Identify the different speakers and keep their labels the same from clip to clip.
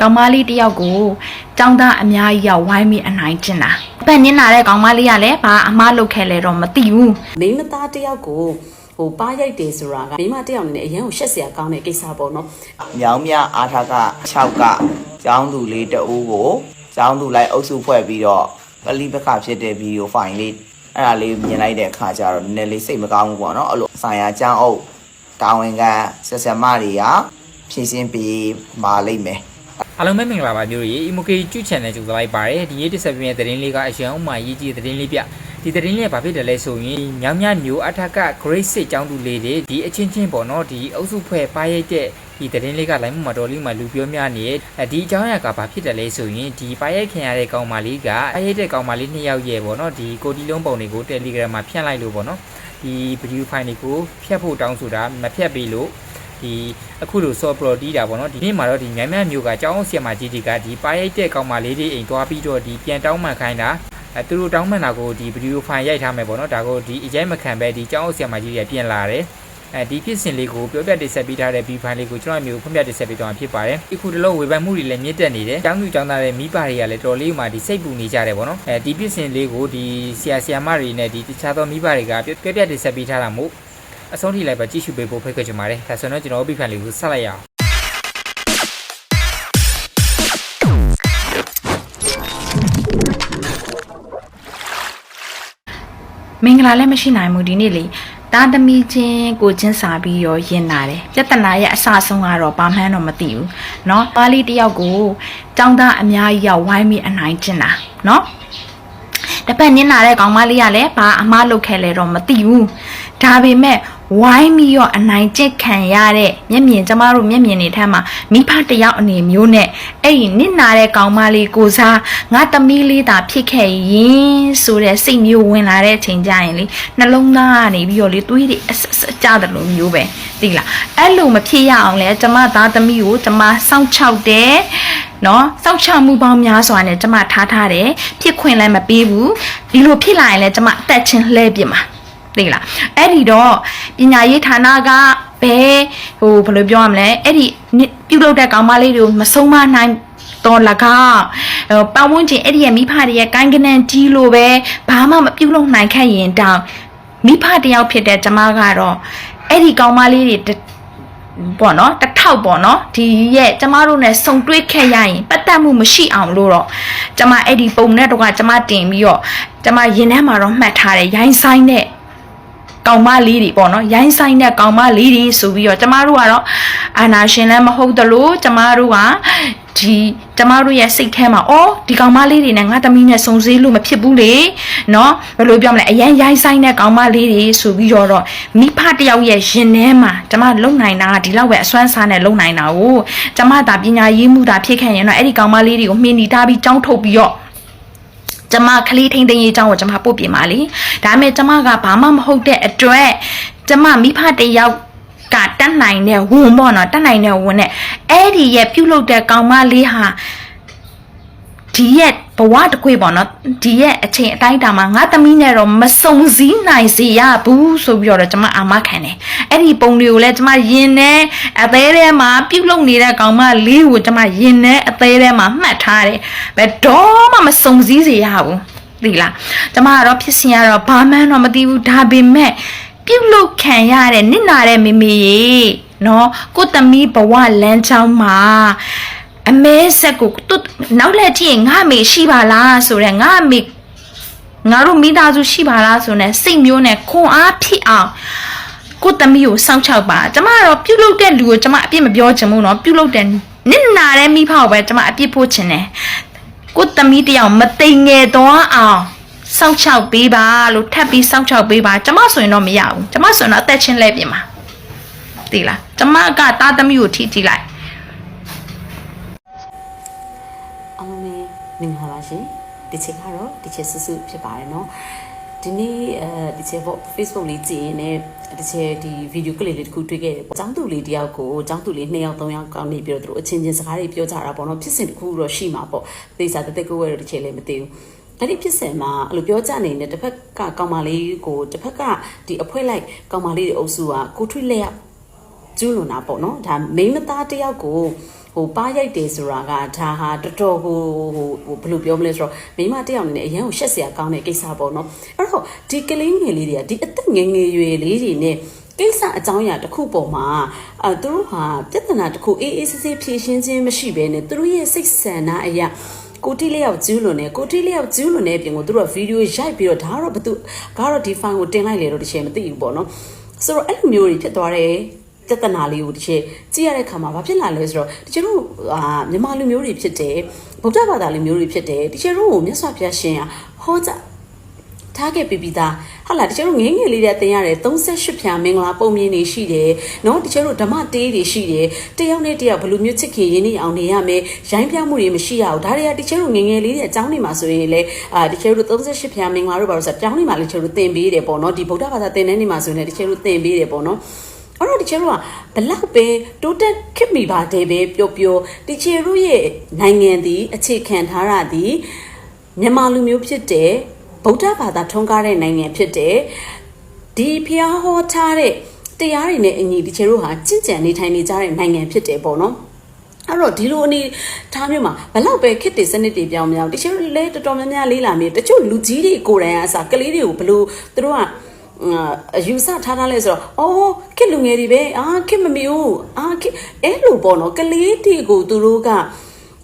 Speaker 1: ကောင်မလေးတယောက်ကိုចောင်းသားအများကြီးရောက်ဝိုင်းပြီးအနိုင်ကျင်တာဗက်နင်းလာတဲ့ကောင်မလေးကလည်းဘာအမားလုပ်ခဲ့လဲတော့မသိဘူး
Speaker 2: မိန်းမသားတယောက်ကိုဟိုပါရိုက်တယ်ဆိုတာကမိန်းမတယောက်အနေနဲ့အရင်ကိုရှက်စရာကောင်းတဲ့ကိစ္စပေါ့နော်
Speaker 3: မြောင်းမြအားထားက6ကကျောင်းသူလေးတအူးကိုကျောင်းသူလိုက်အုပ်စုဖွဲ့ပြီးတော့ပလိပခဖြစ်တဲ့ဗီဒီယိုဖိုင်လေးအဲ့ဒါလေးမြင်လိုက်တဲ့အခါကျတော့နည်းနည်းလေးစိတ်မကောင်းဘူးပေါ့နော်အဲ့လိုဆိုင်ရာကျောင်းအုပ်တာဝန်ခံဆက်ဆက်မတွေကဖြည့်စင်းပြီးပါလိမ့်မယ်
Speaker 4: အားလုံးပဲမင်္ဂလာပါမျိုးတွေ Emoji ကျူ channel ကြိုဆိုလိုက်ပါတယ်ဒီနေ့တစ်ဆက်ပြည့်တဲ့သတင်းလေးကအရှင်ဥမာရေးကြီးတဲ့သတင်းလေးပြဒီသတင်းလေးကဘာဖြစ်တယ်လဲဆိုရင်ညောင်မြမျိုးအထက်က Great စစ်ចောင်းသူလေးတွေဒီအချင်းချင်းပေါ့နော်ဒီအုပ်စုဖွဲ့ပါရိုက်တဲ့ဒီသတင်းလေးကလိုင်းမမတော်လေးမှာလူပြောများနေဒီအကြောင်းအရာကဘာဖြစ်တယ်လဲဆိုရင်ဒီပါရိုက်ခင်ရတဲ့ကောင်မလေးကပါရိုက်တဲ့ကောင်မလေးနှစ်ယောက်ရဲ့ပေါ့နော်ဒီကိုတီလုံးပုံတွေကို Telegram မှာဖြန့်လိုက်လို့ပေါ့နော်ဒီဗီဒီယိုဖိုင်တွေကိုဖြတ်ဖို့တောင်းဆိုတာမဖြတ်ပေးလို့ ဒီအခုလို soft pro တီးတာပေါ့နော်ဒီနေ့မှာတော့ဒီမြိုင်မြမျိုးကကျောင်းအောင်ဆီယမကြီးကြီးကဒီပါရိုက်တဲ့ကောင်မလေးတွေအိမ်သွားပြီးတော့ဒီပြန်တောင်းမှန်ခိုင်းတာအဲသူတို့တောင်းမှန်တာကိုဒီဗီဒီယိုဖိုင်ရိုက်ထားမယ်ပေါ့နော်ဒါကိုဒီအကြိုက်မခံပဲဒီကျောင်းအောင်ဆီယမကြီးတွေကပြန်လာတယ်အဲဒီဖြစ်စဉ်လေးကိုပြောပြတင်ဆက်ပေးထားတဲ့ V file လေးကိုကျွန်တော်မျိုးဖွင့်ပြတင်ဆက်ပေးသွားမှာဖြစ်ပါတယ်။အခုတလုံးဝေဖန်မှုတွေလည်းမြင့်တက်နေတယ်။ကျောင်းသူကျောင်းသားတွေမိဘတွေကလည်းတော်လေးမှဒီစိတ်ပူနေကြတယ်ပေါ့နော်။အဲဒီဖြစ်စဉ်လေးကိုဒီဆရာဆရာမတွေနဲ့ဒီတခြားသောမိဘတွေကပြောပြတင်ဆက်ပေးထားတာမို့ အဆုံးထိလိုက်ပါကြည့်ရှုပေးဖို့ဖိတ်ခေါ်ချင်ပါတယ်။ဒါဆိုတော့ကျွန်တော်တို့ V file လေးကိုဆက်လိုက်ရအောင်
Speaker 1: မင်္ဂလာလည်းမရှိနိုင်ဘူးဒီနေ့လေတားသမီးချင်းကိုချင်းစာပြီးရောရင်လာတယ်ပြဿနာရဲ့အစဆုံးကတော့ဘာမှန်းတော့မသိဘူးเนาะပါလီတယောက်ကိုចောင်းသားအများကြီးရောက်ဝိုင်းပြီးအနိုင်ကျင်တာเนาะတပတ်နင်းလာတဲ့ကောင်မလေးကလည်းဘာအမားလုပ်ခဲ့လဲတော့မသိဘူးဒါပေမဲ့ ဝိုင်းပြီးတော့အနိုင်ကျင့်ခံရတဲ့မျက်မြင်ကျမတို့မျက်မြင်တွေထက်မှာမိဖတယောက်အနေမျိုးနဲ့အဲ့ဒီနစ်နာတဲ့ကောင်မလေးကိုစားငါသမီးလေးသာဖြစ်ခဲ့ရင်ဆိုတဲ့စိတ်မျိုးဝင်လာတဲ့အချိန်ကျရင်လေနှလုံးသားကနေပြီးတော့လေသွေးတွေအဆက်ဆက်ကြတယ်လို့မျိုးပဲသိလားအဲ့လိုမဖြစ်ရအောင်လဲကျမသားသမီးကိုကျမစောင့်ချောက်တယ်နော်စောင့်ချမှုပေါင်းများစွာနဲ့ကျမထားထားတယ်ဖြစ်ခွင့်လည်းမပေးဘူးဒီလိုဖြစ်လာရင်လည်းကျမအသက်ချင်းလှဲပြစ်မှာ သိလားအဲ့ဒီတော့ပညာရေးဌာနကဘယ်ဟိုဘယ်လိုပြောရမလဲအဲ့ဒီနိပြုတ်လုပ်တဲ့ကောင်မလေးတွေကိုမဆုံးမနိုင်တော့လကားဟိုပတ်ဝန်းကျင်အဲ့ဒီရဲ့မိဖတွေရဲ့ကိုင်းကနန်ကြီးလို့ပဲဘာမှမပြုတ်လုပ်နိုင်ခဲ့ရင်တောင်မိဖတယောက်ဖြစ်တဲ့ကျမကတော့အဲ့ဒီကောင်မလေးတွေတပေါ့နော်တစ်ထောက်ပေါ့နော်ဒီရဲ့ကျမတို့ ਨੇ စုံတွေးခဲ့ရရင်ပတ်သက်မှုမရှိအောင်လို့တော့ကျမအဲ့ဒီပုံနဲ့တော့ကကျမတင်ပြီးတော့ကျမရင်ထဲမှာတော့မှတ်ထားတယ်ရိုင်းဆိုင်တဲ့ ကောင်မလေးတွေပေါ့နော်ရိုင်းဆိုင်တဲ့ကောင်မလေးတွေဆိုပြီးတော့ကျမတို့ကတော့အာနာရှင်လည်းမဟုတ်သလိုကျမတို့ကဒီကျမတို့ရဲ့စိတ်ထဲမှာအော်ဒီကောင်မလေးတွေနဲ့ငါသမီးနဲ့စုံစည်းလို့မဖြစ်ဘူးလေနော်ဘယ်လိုပြောမလဲအရင်ရိုင်းဆိုင်တဲ့ကောင်မလေးတွေဆိုပြီးတော့တော့မိဖတယောက်ရဲ့ရင်ထဲမှာကျမလုံနိုင်တာကဒီလောက်ပဲအစွမ်းစားနဲ့လုံနိုင်တာကိုကျမသာပညာရေးမှုတာဖြစ်ခဲ့ရင်တော့အဲ့ဒီကောင်မလေးတွေကိုမှင်းနီထားပြီးကြောင်းထုတ်ပြီးတော့ ကျမကလေးထိန်သိမ်းရေးအကြောင်းကိုကျမပို့ပြင်ပါလေဒါပေမဲ့ကျမကဘာမှမဟုတ်တဲ့အတွက်ကျမမိဖတယောက်ကတတ်နိုင်တဲ့ဝန်ပေါ့နော်တတ်နိုင်တဲ့ဝန်နဲ့အဲ့ဒီရဲ့ပြုတ်လုတဲ့ကောင်မလေးဟာဒီရဲ့ ဘဝတစ်ခွေပေါ့နော်ဒီရဲ့အချိန်အတိုင်းအတာမှာငါသမီးနဲ့တော့မစုံစည်းနိုင်စေရဘူးဆိုပြီးတော့ကျမအာမခံတယ်အဲ့ဒီပုံတွေကိုလည်းကျမယင်နေအသေးထဲမှာပြုတ်လုနေတဲ့ကောင်မလေးကိုကျမယင်နေအသေးထဲမှာမှတ်ထားတယ်ဘယ်တော့မှမစုံစည်းစေရဘူးသိလားကျမကတော့ဖြစ်စဉ်ကတော့ဘာမှန်းတော့မသိဘူးဒါပေမဲ့ပြုတ်လုခံရတဲ့နစ်နာတဲ့မိမိရေနော်ကိုယ့်သမီးဘဝလမ်းကြောင်းမှာ အမဲဆက်ကိုသူနောက်လက်ထည့်ငါအမေရှိပါလားဆိုတော့ငါအမေငါတို့မိသားစုရှိပါလားဆိုတော့စိတ်မျိုးနဲ့ခွန်အားဖြစ်အောင်ကိုသမီးကိုစောင့်ချောက်ပါကျမကတော့ပြုတ်လုတဲ့လူကိုကျမအပြစ်မပြောချင်ဘူးเนาะပြုတ်လုတဲ့နစ်နာတဲ့မိဖကိုပဲကျမအပြစ်ဖို့ချင်တယ်ကိုသမီးတယောက်မတိမ်ငယ်သွားအောင်စောင့်ချောက်ပေးပါလို့ထပ်ပြီးစောင့်ချောက်ပေးပါကျမဆိုရင်တော့မရဘူးကျမဆိုရင်တော့အသက်ချင်းလဲပြင်ပါသိလားကျမကတားသမီးကိုထိကြည့်လိုက်
Speaker 2: အားလုံးပဲမင်္ဂလာပါရှင်ဒီချက်ကတော့ဒီချက်ဆူဆူဖြစ်ပါတယ်เนาะဒီနေ့အဲဒီချက်ပေါ့ Facebook လေးကြည့်ရင်လည်းဒီချက်ဒီဗီဒီယိုကလစ်လေးတစ်ခုတွေ့ခဲ့တယ်ပေါ့။ចောင်းသူလေးတယောက်ကိုចောင်းသူလေး2ယောက်3ယောက်ကောင်းနေပြီးတော့သူတို့အချင်းချင်းစကားတွေပြောကြတာပေါ့နော်ဖြစ်စဉ်တစ်ခုတော့ရှိမှာပေါ့။သေစာတသက်ကိုဝဲတော့ဒီချက်လည်းမသိဘူး။အဲ့ဒီဖြစ်စဉ်မှာအဲ့လိုပြောကြနေတယ်တစ်ဖက်ကကောင်မလေးကိုတစ်ဖက်ကဒီအဖွဲလိုက်ကောင်မလေးတွေအုပ်စုကကိုထွေးလက်ရကျူးလွန်တာပေါ့နော်ဒါမိန်းမသားတယောက်ကိုဟ ဟို ပါရိုက်တယ်ဆိုတာကဒါဟာတော်တော်ကိုဟိုဟိုဘယ်လိုပြောမလဲဆိုတော့မိမတစ်ယောက်အနေနဲ့အရန်ကိုရှက်စရာကောင်းတဲ့ကိစ္စပေါ့နော်အဲ့တော့ဒီကလေးငယ်လေးတွေကဒီအသက်ငယ်ငယ်ရွယ်လေးတွေနဲ့ကိစ္စအကြောင်းအရာတစ်ခုပေါ်မှာအဲသူတို့ဟာပြဿနာတစ်ခုအေးအေးဆေးဆေးဖြေရှင်းခြင်းမရှိဘဲနဲ့သူတို့ရဲ့စိတ်ဆန္ဒအရာကိုတီလျောက်ကျူးလွန်နေကိုတီလျောက်ကျူးလွန်နေပြင်ကိုသူတို့ကဗီဒီယိုရိုက်ပြီးတော့ဒါကတော့ဘသူကတော့ဒီ file ကိုတင်လိုက်လေတော့တချင်မသိဘူးပေါ့နော်ဆိုတော့အဲ့လိုမျိုးတွေဖြစ်သွားတယ် ပြဿနာလေးကိုတစ်ချက်ကြည့်ရတဲ့ခါမှာဘာဖြစ်လာလဲဆိုတော့တချို့တို့အာမြန်မာလူမျိုးတွေဖြစ်တယ်ဗုဒ္ဓဘာသာလူမျိုးတွေဖြစ်တယ်တချို့တို့ကိုမြတ်စွာဘုရားရှင်ကဟောကြားထားခဲ့ပြီးပြီးသားဟာလာတချို့တို့ငယ်ငယ်လေးတဲ့တင်ရတယ်38ဖြာမင်္ဂလာပုံမြင်နေရှိတယ်နော်တချို့တို့ဓမ္မတေးတွေရှိတယ်တယောက်နဲ့တယောက်ဘယ်လိုမျိုးချစ်ခင်ရင်းနှီးအောင်နေရမယ်ရိုင်းပြမှုတွေမရှိရအောင်ဒါတွေကတချို့တို့ငယ်ငယ်လေးတဲ့အကြောင်းတွေမှာဆိုရင်လေအာတချို့တို့38ဖြာမင်္ဂလာတို့ဘာလို့ဆိုတော့ကျောင်းတွေမှာလည်းတချို့တို့သင်ပေးတယ်ပေါ့နော်ဒီဗုဒ္ဓဘာသာသင်တဲ့နေမှာဆိုရင်လည်းတချို့တို့သင်ပေးတယ်ပေါ့နော် အဲ့တော့တချို့တို့ကဘလောက်ပဲတိုးတက်ခစ်မိပါတယ်ပဲပျော်ပျော်တချို့တို့ရဲ့နိုင်ငံသည်အခြေခံထားတာသည်မြန်မာလူမျိုးဖြစ်တဲ့ဗုဒ္ဓဘာသာထုံးကားတဲ့နိုင်ငံဖြစ်တဲ့ဒီဖျားဟောထားတဲ့တရားတွေနဲ့အညီတချို့တို့ဟာကြင်ကြံနေထိုင်နေကြတဲ့နိုင်ငံဖြစ်တယ်ပေါ့နော်အဲ့တော့ဒီလိုအနေထားမျိုးမှာဘလောက်ပဲခစ်တွေစနစ်တွေပြောင်းပြောင်းတချို့လဲတော်တော်များများလေးလာမြေတချို့လူကြီးတွေကိုယ်တိုင်အစားကလေးတွေကိုဘလို့သူတို့က အယူဆထားထားလဲဆိုတော့အော်ခစ်လူငယ်တွေပဲအာခစ်မမီဘူးအာခစ်အဲ့လိုပေါ့နော်ကလေးတွေကိုသူတို့က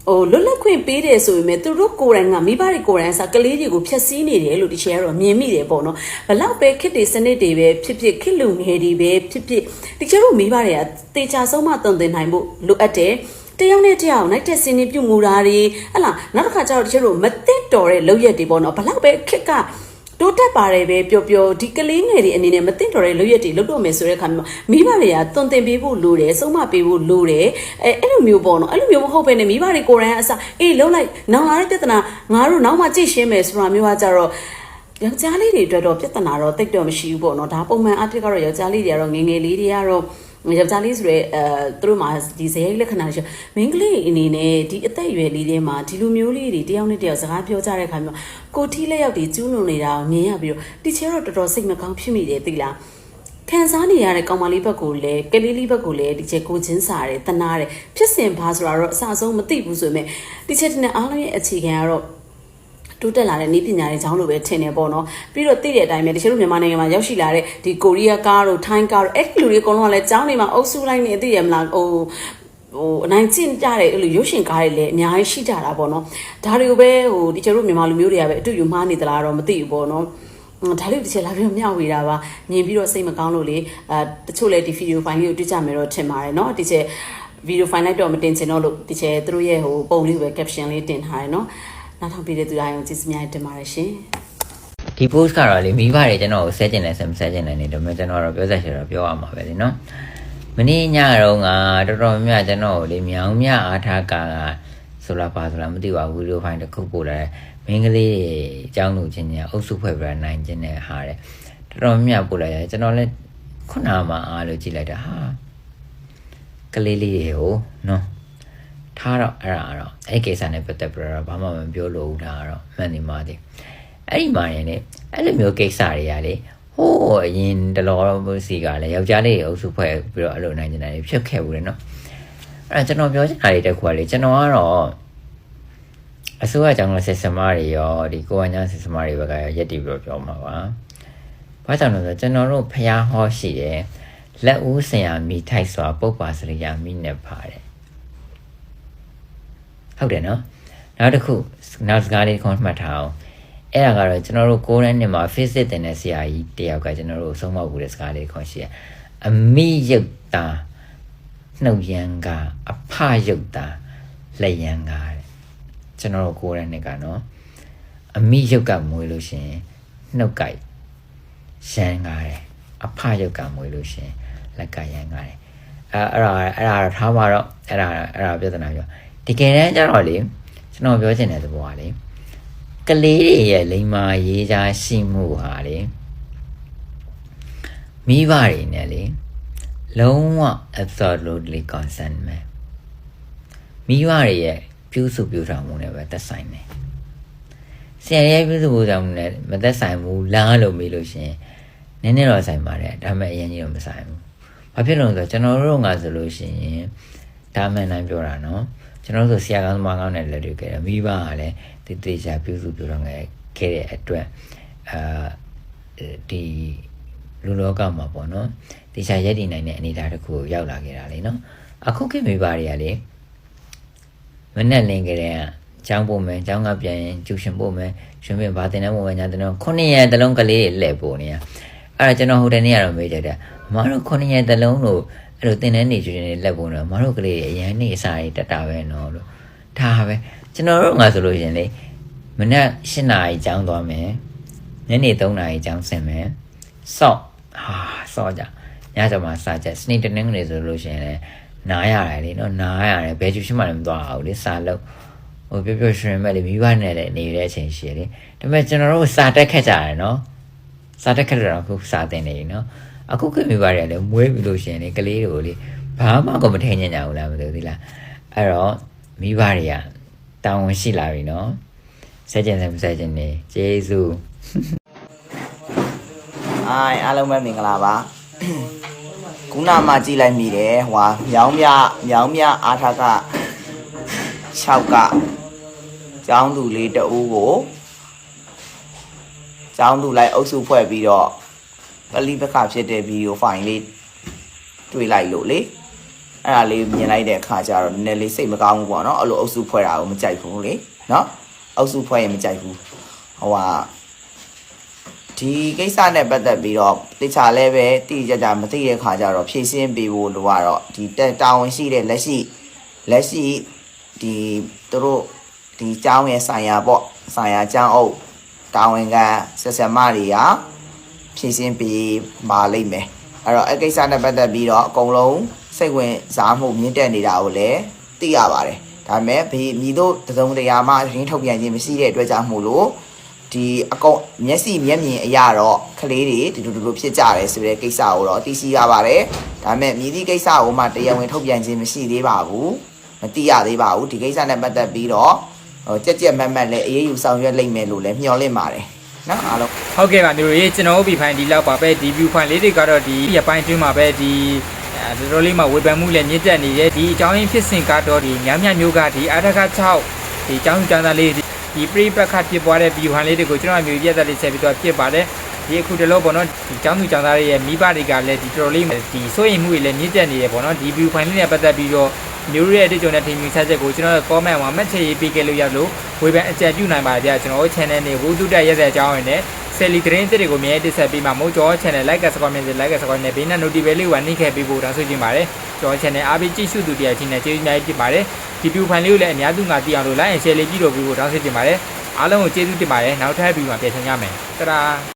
Speaker 2: ဟိုလွတ်လပ်ခွင့်ပေးတယ်ဆိုပေမဲ့သူတို့ကိုယ်တိုင်ကမိဘတွေကိုယ်တိုင်စားကလေးတွေကိုဖျက်ဆီးနေတယ်လို့တချင်ကတော့မြင်မိတယ်ပေါ့နော်ဘလောက်ပဲခစ်တွေစနစ်တွေပဲဖြစ်ဖြစ်ခစ်လူငယ်တွေပဲဖြစ်ဖြစ်တချင်တို့မိဘတွေကတေချာဆုံးမတုံသင်နိုင်ဖို့လိုအပ်တယ်တယောက်နဲ့တယောက်နိုင်တဲ့စင်းနေပြုတ်ငူတာတွေဟလာနောက်တစ်ခါကျတော့တချို့တို့မသိတော်တဲ့လောက်ရက်တွေပေါ့နော်ဘလောက်ပဲခက်က တိုးတက်ပါတယ်ပဲပျော်ပျော်ဒီကလေးငယ်တွေအနေနဲ့မသိတော်တဲ့လောက်ရက်တွေလုတ်တော့မယ်ဆိုတဲ့အခါမှာမိဘတွေကတွန်တင်ပေးဖို့လိုတယ်ဆုံးမပေးဖို့လိုတယ်အဲအဲ့လိုမျိုးပေါ့နော်အဲ့လိုမျိုးမဟုတ်ဘဲနဲ့မိဘတွေကိုယ်တိုင်အစအေးလုံးလိုက်နောင်လာတဲ့ပြဿနာငါတို့နောက်မှကြည့်ရှင်းမယ်ဆိုတာမျိုးကကြတော့ယောက်ျားလေးတွေအတွက်တော့ပြဿနာတော့တိတ်တော့မရှိဘူးပေါ့နော်ဒါပုံမှန်အဖြစ်ကတော့ယောက်ျားလေးတွေကတော့ငယ်ငယ်လေးတွေကတော့ ယောက်ျားလေးဆိုရဲအဲသူတို့မှာဒီဇယိတ်လက္ခဏာတွေမင်းကလေးအနေနဲ့ဒီအသက်အရွယ်လေးတွေမှာဒီလိုမျိုးလေးတွေတယောက်နဲ့တယောက်စကားပြောကြတဲ့အခါမျိုးကိုထီးလက်ရောက်တွေကျူးလွန်နေတာကိုမြင်ရပြီးတော့တီချဲတော့တော်တော်စိတ်မကောင်းဖြစ်မိတယ်သိလားခံစားနေရတဲ့ကောင်မလေးဘက်ကိုလည်းကလေးလေးဘက်ကိုလည်းဒီချက်ကိုချင်းစားတယ်တနာတယ်ဖြစ်စဉ်ဘာဆိုတာတော့အစအဆုံးမသိဘူးဆိုပေမဲ့ဒီချက်တဲ့အားလုံးရဲ့အခြေခံကတော့ တိုးတက်လာတဲ့နည်းပညာတွေအကြောင်းလို့ပဲထင်တယ်ပေါ့နော်ပြီးတော့သိတဲ့အတိုင်းပဲတချို့တို့မြန်မာနိုင်ငံမှာရောက်ရှိလာတဲ့ဒီကိုရီးယားကားတို့ထိုင်းကားတို့အဲ့ဒီလူတွေအကုန်လုံးကလည်းကျောင်းတွေမှာအုပ်စုလိုက်နေသိရမလားဟိုဟိုအနိုင်ကျင့်ကြတဲ့အဲ့လိုရုပ်ရှင်ကားတွေလည်းအများကြီးရှိကြတာပေါ့နော်ဒါတွေကိုပဲဟိုဒီကျတို့မြန်မာလူမျိုးတွေကပဲအတူယူမှားနေသလားတော့မသိဘူးပေါ့နော်ဒါလေးတစ်ချက်လာပြီးမျှဝေတာပါမြင်ပြီးတော့စိတ်မကောင်းလို့လေအဲတချို့လည်းဒီဗီဒီယိုဖိုင်လေးကိုတွေ့ကြမယ်တော့ထင်ပါတယ်เนาะဒီချက်ဗီဒီယိုဖိုင်လိုက်တော့မတင်ချင်တော့လို့ဒီချက်သူတို့ရဲ့ဟိုပုံလေးပဲ caption လေးတင်ထားတယ်เนาะ နောက်ထောင်ပြီးတဲ့သူတိုင်းကိုကျေးဇူးများတင်ပါတယ်ရှင်
Speaker 5: ဒီ post ကတော့လေမိဘတွေကျွန်တော်ကိုဆဲကျင်တယ်ဆက်မဆဲကျင်တယ်နေတယ်မြကျွန်တော်တော့ပြောဆက်ချင်တော့ပြောရမှာပဲလေနော်မနေ့ညတော့ကတော်တော်များများကျွန်တော်ကိုလေမြောင်မြအားထားကာကဆိုလာပါဆိုလာမသိပါဘူးဗီဒီယိုဖိုင်တစ်ခုပို့လာတယ်မင်းကလေးတွေအကြောင်းလို့ချင်းချင်းအုပ်စုဖွဲ့ပြနိုင်ချင်းနဲ့ဟာတဲ့တော်တော်များများပို့လာတယ်ကျွန်တော်လည်းခုနမှအားလို့ကြည့်လိုက်တာဟာကလေးလေးတွေကိုနော် ထားတော့အဲ့ဒါတော့အဲ့ကိစ္စနဲ့ပတ်သက်ပြီးတော့ဘာမှမပြောလို့ဘူးဒါကတော့မှန်နေပါသေးအဲ့ဒီမှာရင်လေအဲ့လိုမျိုးကိစ္စတွေကလေဟိုးအရင်တလောစီကလည်းယောက်ျားလေးအုပ်စုဖွဲ့ပြီးတော့အဲ့လိုနိုင်နေတာတွေဖြစ်ခဲ့ဘူးလေနော်အဲ့ဒါကျွန်တော်ပြောချင်တာတွေတက်ခွာလေကျွန်တော်ကတော့အစိုးရကြောင့်လည်းဆက်စမတွေရောဒီကိုဝညာဆက်စမတွေဘက်ကရက်တည်ပြီးတော့ပြောမှာပါဘာကြောင့်လဲဆိုတော့ကျွန်တော်တို့ဖျားဟောရှိတယ်လက်ဦးဆရာမိထိုက်စွာပုပ္ပါစရိယာမိနဲ့ပါတယ် ဟုတ်တယ်နော်နောက်တစ်ခုနောက်စကားလေးခွန်မှတ်ထားအောင်အဲ့ဒါကတော့ကျွန်တော်တို့ကိုယ်တိုင်နဲ့မှာ physics တင်တဲ့ဆရာကြီးတယောက်ကကျွန်တော်တို့ဆုံးမဘူးတဲ့စကားလေးခွန်ရှိရအမိယုတ်တာနှုတ်ရန်ကအဖယုတ်တာလက်ရန်ကတဲ့ကျွန်တော်တို့ကိုယ်တိုင်နဲ့ကနော်အမိယုတ်ကမွေးလို့ရှရင်နှုတ်ကရန်ကားတယ်အဖယုတ်ကမွေးလို့ရှရင်လက်ကရန်ကားတယ်အဲအဲ့ဒါအဲ့ဒါတော့ထားပါတော့အဲ့ဒါအဲ့ဒါပြဿနာပြော တကယ်တမ်းကျတော့လေကျွန်တော်ပြောချင်တဲ့သဘောကလေကလေးတွေရဲ့လိမ္မာရေးချာရှိမှုဟာလေမိဘတွေနဲ့လေလုံးဝ absolutely consent ပဲမိဘတွေရဲ့ပြုစုပြုဆောင်မှုနဲ့ပဲသက်ဆိုင်တယ်ဆရာရဲ့ပြုစုပြုဆောင်မှုနဲ့မသက်ဆိုင်ဘူးလားလို့မေးလို့ရှင်နည်းနည်းတော့ဆိုင်ပါတယ်ဒါပေမဲ့အရင်ကြီးတော့မဆိုင်ဘူးဘာဖြစ်လို့လဲဆိုတော့ကျွန်တော်တို့ကဆိုလို့ရှိရင်ဒါမှန်တိုင်းပြောတာနော် ကျွန်တော်တို့ဆိုဆရာကောင်းသမားကောင်းတဲ့လက်တွေခဲ့တယ်မိဘကလည်းတိတိကျကျပြုစုပြုတော့ငယ်ခဲ့တဲ့အတွက်အာဒီလူလောကမှာပေါ့နော်တေချာရက်တည်နိုင်တဲ့အနေအထားတစ်ခုကိုရောက်လာခဲ့တာလေနော်အခုခေတ်မိဘတွေကလေမနဲ့လင်းကြတဲ့အကြောင်းပို့မယ်အကြောင်းကပြန်ရင်ကျူရှင်ပို့မယ်ရှင်ပြန်ဘာတင်တဲ့မို့ပဲညာတင်တော့ခုနှစ်ရက်တလုံးကလေးတွေလှည့်ပို့နေရအဲ့ဒါကျွန်တော်ဟိုတနေ့ကတော့မေးကြတယ်အမတို့ခုနှစ်ရက်တလုံးလို့ အဲ့လိုတင်တဲ့နေကျူရှင်တွေလက်ပို့နေတော့အမတို့ကလေးတွေအရန်နေအစားတွေတက်တာပဲနော်လို့ဒါပဲကျွန်တော်တို့ငါဆိုလို့ရှရင်လေမနေ့၈နာရီကျောင်းသွားမယ်ညနေ3နာရီကျောင်းဆင်မယ်စော့ဟာစော့ကြညကျမှစာချက်စနေတနင်္ဂနွေဆိုလို့ရှရင်လေနားရတယ်လေနော်နားရတယ်ဘယ်ကျူရှင်မှလည်းမသွားအောင်လေစာလို့ဟိုပြောပြောရွှင်မဲ့လေမိဘနဲ့လည်းနေတဲ့အချိန်ရှိတယ်လေဒါပေမဲ့ကျွန်တော်တို့စာတက်ခက်ကြတယ်နော်စာတက်ခက်တော့အခုစာတင်နေပြီနော် အခုခေတ်မိဘတွေကလည်းမွေးပြီလို့ရှရင်လေကလေးတွေကိုလေဘာမှကိုမထင်ညင်ကြဘူးလားမသိဘူးသီလားအဲ့တော့မိဘတွေကတောင်းဝန်ရှိလာပြီနော်ဆက်ကျင်စမဆက်ကျင်နေကျေးဇူး
Speaker 3: အိုင်အားလုံးပဲမင်္ဂလာပါခုနမှကြည့်လိုက်မိတယ်ဟွာမြောင်းမြမြောင်းမြအားထားက6ကကျောင်းသူလေးတအူးကိုကျောင်းသူလိုက်အုပ်စုဖွဲ့ပြီးတော့ ကလိပခဖြစ်တဲ့ဗီဒီယိုဖိုင်လေးတွေ့လိုက်လို့လေအဲ့ဒါလေးမြင်လိုက်တဲ့အခါကျတော့နည်းနည်းလေးစိတ်မကောင်းဘူးပေါ့နော်အဲ့လိုအုပ်စုဖွဲ့တာကိုမကြိုက်ဘူးလေနော်အုပ်စုဖွဲ့ရင်မကြိုက်ဘူးဟိုဟာဒီကိစ္စနဲ့ပတ်သက်ပြီးတော့တခြားလည်းပဲတိတိကျကျမသိတဲ့ခါကျတော့ဖြည့်ရှင်းပေးဖို့လိုရတော့ဒီတက်တာဝန်ရှိတဲ့လက်ရှိလက်ရှိဒီသူတို့ဒီကျောင်းရဲ့ဆိုင်ရာပေါ့ဆိုင်ရာကျောင်းအုပ်တာဝန်ခံဆက်ဆက်မတွေက ဖြည့်ရှင်းပေးပါလိမ့်မယ်အဲ့တော့အကိစ္စနဲ့ပတ်သက်ပြီးတော့အကုန်လုံးစိတ်ဝင်စားမှုမြင့်တက်နေတာကိုလည်းသိရပါတယ်ဒါပေမဲ့ဘီမြည်တို့တစုံတရာမှရင်းထုတ်ပြန်ခြင်းမရှိတဲ့အတွက်ကြောင့်မို့လို့ဒီအကောင်မျက်စိမျက်မြင်အရာတော့ကလေးတွေဒီလိုဒီလိုဖြစ်ကြတယ်ဆိုတဲ့ကိစ္စကိုတော့သိရှိရပါတယ်ဒါပေမဲ့မြည်သည့်ကိစ္စကိုမှတရားဝင်ထုတ်ပြန်ခြင်းမရှိသေးပါဘူးမသိရသေးပါဘူးဒီကိစ္စနဲ့ပတ်သက်ပြီးတော့ဟိုကြက်ကြက်မတ်မတ်လည်းအေးအေးယူဆောင်ရွက်လိမ့်မယ်လို့လည်းမျှော်လင့်ပါတယ်နော်အားလုံး
Speaker 4: ဟုတ်ကဲ့ပါမျိုးရေကျွန်တော်တို့ဒီဖိုင်ဒီလောက်ပါပဲဒီ view file လေးတွေကတော့ဒီရပိုင်းတွင်းမှာပဲဒီအဲတော်တော်လေးမှဝေဖန်မှုလည်းမြင့်တက်နေတယ်ဒီအကြောင်းရင်းဖြစ်စဉ်ကတော့ဒီညမြမျိုးကဒီအာရက6ဒီအကြောင်းကျမ်းစာလေးဒီပြိပက္ခဖြစ်ပွားတဲ့ view file လေးတွေကိုကျွန်တော်မျိုးပြသက်လေးဆက်ပြီးတော့ဖြစ်ပါတယ်ဒီအခုတလို့ပေါ့နော်ဒီကျောင်းသူကျောင်းသားတွေရဲ့မိဘတွေကလည်းဒီတော်တော်လေးဒီစိုးရိမ်မှုတွေလည်းမြင့်တက်နေတယ်ပေါ့နော်ဒီ view file လေးနဲ့ပတ်သက်ပြီးတော့မျိုးရဲ့အတွေ့အကြုံနဲ့ထင်မြင်ချက်ချက်ကိုကျွန်တော် comment မှာမှတ်ချက်ရေးပေးခဲ့လို့ရလို့ဝေဖန်အကြံပြုနိုင်ပါကြကျွန်တော်တို့ channel နေဝုဒ္ဓတက်ရက်တဲ့အကြောင်းရင်းနဲ့ ဆယ်လီသတင်းတစ်တွေကိုမြဲတက်ဆက်ပြီးမှမို့ကျော် channel like စကွန်မြင် like စကွန်နဲ့ဘေးနဲ့ notification လေးဝနှိခဲ့ပေးဖို့တောင်းဆိုချင်ပါတယ်ကျော် channel အားပေးကြည့်ရှုသူတရားချင်းနဲ့ကျေးဇူးများကြီးတင်ပါတယ်ဒီ view file လေးကိုလည်းအများသူငါသိအောင်လို့ like and share လေးကြည့်လို့ပြီးဖို့တောင်းဆိုချင်ပါတယ်အားလုံးကိုကျေးဇူးတင်ပါတယ်နောက်ထပ် view မှာပြန်ဆောင်ရမယ်တရာ